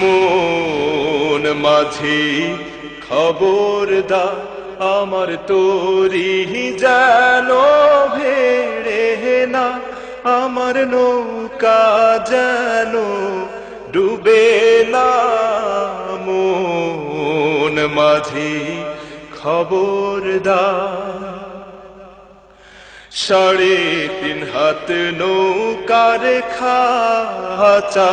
মন মাঝি খবর দা, আমার তোরি যেন ভেড়ে না, আমার নৌকা যেন ডুবে না। মন মাঝি খবর দা, সাড়ে তিন হাত নৌকার খাচা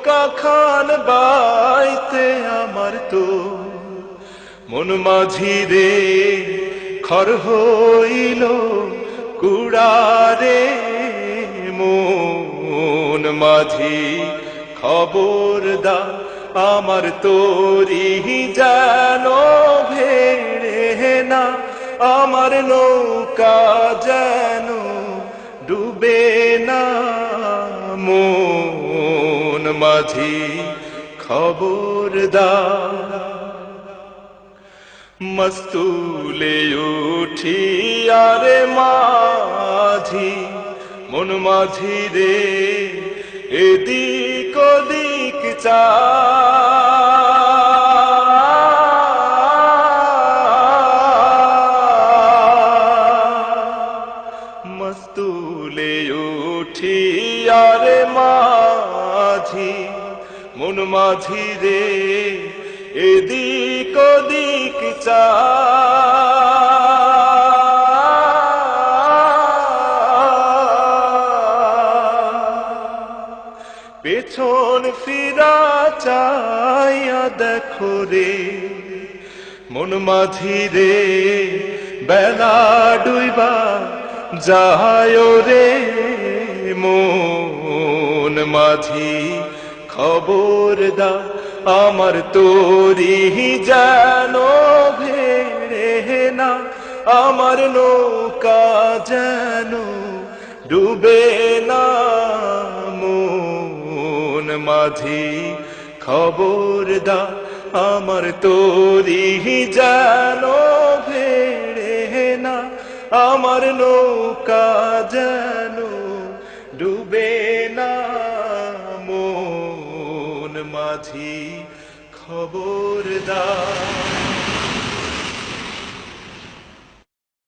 নৌকা খান বাইতে আমার তো। মন মাঝি রে, খর হইল কুড়ারে মন মাঝি খবর দা, আমার তোরি যেন ভেড়ে না। আমার নৌকা যেন ডুবে না। মাঝি খবর দা মস্তুলে উঠি আরে মাঝি মন মাঝি রে এদিক ওদিক চা মস্তুলে উঠি আরে মাঝি, মন মাঝি রে, এদিক ওদিক চা। পেছন ফিরা চাইয়া দেখো রে, মন মাঝি রে, বেলা ডুইবা যায় রে মন মাঝি খবর দা আমার তোরি যেন ভেড়ে না, আমার নৌকা যেন ডুবে না। মন মাঝি খবর দা আমার তোরি যেন আমার নৌকা যেন ডুবে না মন মাঝি খবর দা